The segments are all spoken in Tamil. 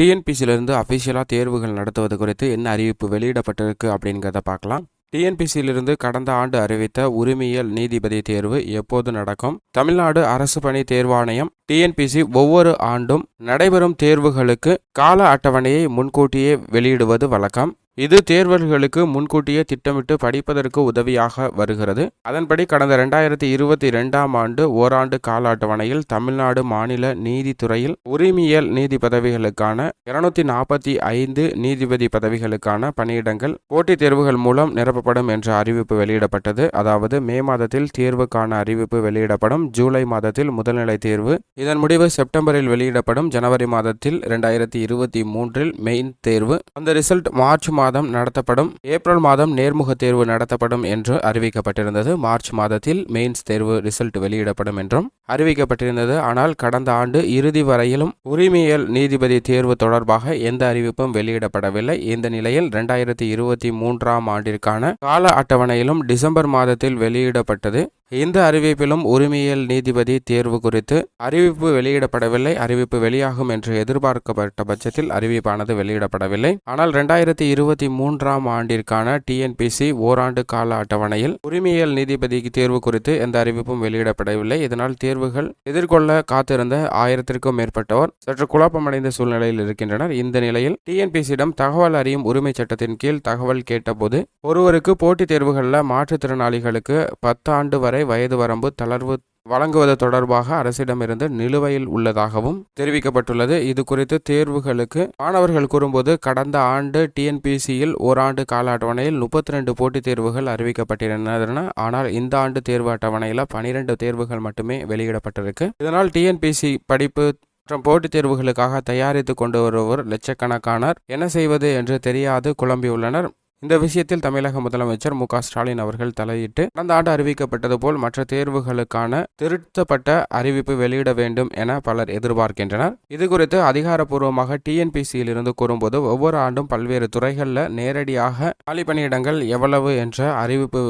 டிஎன்பிசியிலிருந்து அஃபிஷியலாக தேர்வுகள் நடத்துவது குறித்து என்ன அறிவிப்பு வெளியிடப்பட்டிருக்கு அப்படிங்கிறத பார்க்கலாம். டிஎன்பிசியிலிருந்து கடந்த ஆண்டு அறிவித்த உரிமையியல் நீதிபதி தேர்வு எப்போது நடக்கும்? தமிழ்நாடு அரசு பணி தேர்வாணையம் டிஎன்பிசி ஒவ்வொரு ஆண்டும் நடைபெறும் தேர்வுகளுக்கு கால அட்டவணையை முன்கூட்டியே வெளியிடுவது வழக்கம். இது தேர்வர்களுக்கு முன்கூட்டியே திட்டமிட்டு படிப்பதற்கு உதவியாக வருகிறது. அதன்படி கடந்த ரெண்டாயிரத்தி இருபத்தி ரெண்டாம் ஆண்டு ஓராண்டு கால அட்டவணையில் தமிழ்நாடு மாநில நீதித்துறையில் உரிமையல் நீதி பதவிகளுக்கான இருநூத்தி நாற்பத்தி ஐந்து நீதிபதி பதவிகளுக்கான பணியிடங்கள் போட்டித் தேர்வுகள் மூலம் நிரப்பப்படும் என்ற அறிவிப்பு வெளியிடப்பட்டது. அதாவது மே மாதத்தில் தேர்வுக்கான அறிவிப்பு வெளியிடப்படும். ஜூலை மாதத்தில் முதல்நிலை தேர்வு இதன் முடிவு செப்டம்பரில் வெளியிடப்படும் ஜனவரி மாதத்தில் ரெண்டாயிரத்தி இருபத்தி மூன்றில் மெயின் தேர்வு. அந்த ரிசல்ட் மார்ச் மாதம் நடத்தப்படும். ஏப்ரல் மாதம் நேர்முக தேர்வு நடத்தப்படும் என்று அறிவிக்கப்பட்டிருந்தது. மார்ச் மாதத்தில் மெயின்ஸ் தேர்வு ரிசல்ட் வெளியிடப்படும் என்றும் அறிவிக்கப்பட்டிருந்தது. ஆனால் கடந்த ஆண்டு இறுதி வரையிலும் உரிமையல் நீதிபதி தேர்வு தொடர்பாக எந்த அறிவிப்பும் வெளியிடப்படவில்லை. இந்த நிலையில் இரண்டாயிரத்தி இருபத்தி மூன்றாம் ஆண்டிற்கான கால அட்டவணையிலும் டிசம்பர் மாதத்தில் வெளியிடப்பட்டது. இந்த அறிவிப்பிலும் உரிமையியல் நீதிபதி தேர்வு குறித்து அறிவிப்பு வெளியிடப்படவில்லை. அறிவிப்பு வெளியாகும் என்று எதிர்பார்க்கப்பட்ட பட்சத்தில் அறிவிப்பானது வெளியிடப்படவில்லை. ஆனால் இரண்டாயிரத்தி இருபத்தி மூன்றாம் ஆண்டிற்கான டிஎன்பிசி ஓராண்டு கால அட்டவணையில் உரிமையியல் நீதிபதி தேர்வு குறித்து எந்த அறிவிப்பும் வெளியிடப்படவில்லை. இதனால் தேர்வுகள் எதிர்கொள்ள காத்திருந்த ஆயிரத்திற்கும் மேற்பட்டோர் சற்று குழப்பமடைந்த சூழ்நிலையில் இருக்கின்றனர். இந்த நிலையில் டிஎன்பிசியிடம் தகவல் அறியும் உரிமை சட்டத்தின் கீழ் தகவல் கேட்டபோது ஒருவருக்கு போட்டித் தேர்வுகளில் மாற்றுத்திறனாளிகளுக்கு பத்து ஆண்டு வரை வயது வரம்பு தளர்வு வழங்குவது தொடர்பாக அரசிடமிருந்து நிலுவையில் உள்ளதாகவும் தெரிவிக்கப்பட்டுள்ளது. இது குறித்து தேர்வுகளுக்கு மாணவர்கள் கூறும்போது கடந்த ஆண்டு டிஎன்பிசியில் ஓராண்டு கால அட்டவணையில் முப்பத்தி ரெண்டு போட்டித் தேர்வுகள் அறிவிக்கப்பட்டிருந்தன. ஆனால் இந்த ஆண்டு தேர்வு அட்டவணையில் பனிரெண்டு தேர்வுகள் மட்டுமே வெளியிடப்பட்டிருக்கு. இதனால் டிஎன்பிசி படிப்பு மற்றும் போட்டித் தேர்வுகளுக்காக தயாரித்து கொண்டு வருவோர் லட்சக்கணக்கானர். என்ன செய்வது என்று தெரியாது குழம்பியுள்ளனர். இந்த விஷயத்தில் தமிழக முதலமைச்சர் மு ஸ்டாலின் அவர்கள் தலையிட்டு கடந்த ஆண்டு அறிவிக்கப்பட்டது போல் மற்ற தேர்வுகளுக்கான திருத்தப்பட்ட அறிவிப்பு வெளியிட வேண்டும் என பலர் எதிர்பார்க்கின்றனர். இது குறித்து அதிகாரப்பூர்வமாக டிஎன்பிசியில் இருந்து கூறும்போது ஒவ்வொரு ஆண்டும் பல்வேறு துறைகளில் நேரடியாக காலி பணியிடங்கள் எவ்வளவு என்ற அறிவிப்பு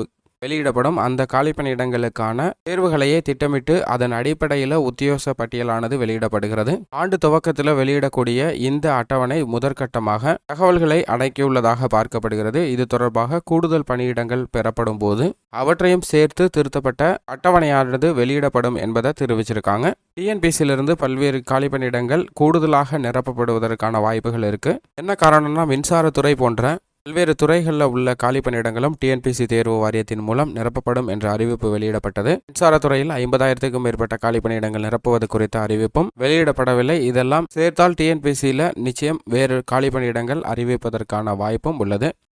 வெளியிடப்படும் அந்த காலிப்பணியிடங்களுக்கான தேர்வுகளையே திட்டமிட்டு அதன் அடிப்படையில் உத்தியோக பட்டியலானது வெளியிடப்படுகிறது. ஆண்டு துவக்கத்தில் வெளியிடக்கூடிய இந்த அட்டவணை முதற்கட்டமாக தகவல்களை அடக்கியுள்ளதாக பார்க்கப்படுகிறது. இது தொடர்பாக கூடுதல் பணியிடங்கள் பெறப்படும் போது அவற்றையும் சேர்த்து திருத்தப்பட்ட அட்டவணையானது வெளியிடப்படும் என்பதை தெரிவிச்சிருக்காங்க. டிஎன்பிசியிலிருந்து பல்வேறு காலிப்பணியிடங்கள் கூடுதலாக நிரப்பப்படுவதற்கான வாய்ப்புகள் இருக்கு. என்ன காரணம்னா மின்சாரத்துறை போன்ற பல்வேறு துறைகளில் உள்ள காலி பணியிடங்களும் டிஎன்பிசி தேர்வு வாரியத்தின் மூலம் நிரப்பப்படும் என்ற அறிவிப்பு வெளியிடப்பட்டது. மின்சாரத்துறையில் ஐம்பதாயிரத்துக்கும் மேற்பட்ட காலி பணியிடங்கள் நிரப்புவது குறித்த அறிவிப்பும் வெளியிடப்படவில்லை. இதெல்லாம் சேர்த்தால் டிஎன்பிசியில் நிச்சயம் வேறு காலி பணியிடங்கள் அறிவிப்பதற்கான வாய்ப்பும் உள்ளது.